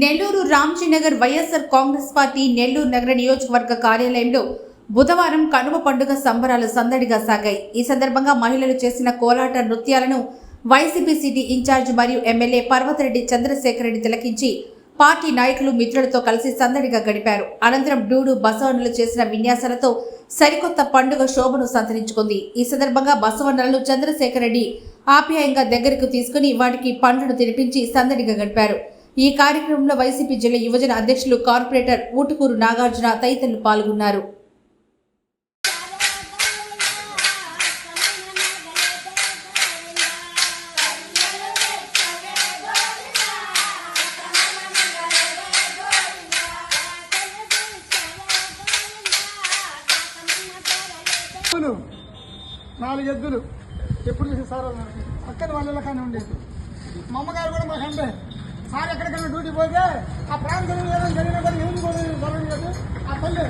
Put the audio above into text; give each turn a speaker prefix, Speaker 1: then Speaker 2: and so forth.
Speaker 1: Nellore Ramjinagar YSR Congress party Nellore నగర నియోజకవర్గ కార్యాలయంలో బుధవారం కనుమ పండుగ సంబరాలు సందడిగా సాగాయి. ఈ సందర్భంగా మహిళలు చేసిన కోలాట నృత్యాలను వైసీపీ సిటీ ఇన్ఛార్జ్ మరియు ఎమ్మెల్యే పర్వతరెడ్డి చంద్రశేఖర్ రెడ్డి తిలకించి పార్టీ నాయకులు మిత్రులతో కలిసి సందడిగా గడిపారు. అనంతరం డూడు బసవన్నలు చేసిన విన్యాసాలతో సరికొత్త పండుగ శోభను సంతరించుకుంది. ఈ సందర్భంగా బసవన్నలను చంద్రశేఖర్ రెడ్డి ఆప్యాయంగా దగ్గరకు తీసుకుని వాటికి పండ్లను తినిపించి సందడిగా గడిపారు. ఈ కార్యక్రమంలో వైసీపీ జిల్లా యువజన అధ్యక్షులు కార్పొరేటర్ ఊటుకూరు నాగార్జున తదితరులు పాల్గొన్నారు.
Speaker 2: నాలుగు ఎద్దులు ఎప్పుడు చూసి సార్ పక్కన వాళ్ళ కానీ ఉండేది. మా అమ్మగారు కూడా మాకు అంటే సార్ ఎక్కడికైనా డ్యూటీ పోతే ఆ ప్రాంతం ఏదో జరిగినా కూడా ఏం కూడా ఆ తల్లి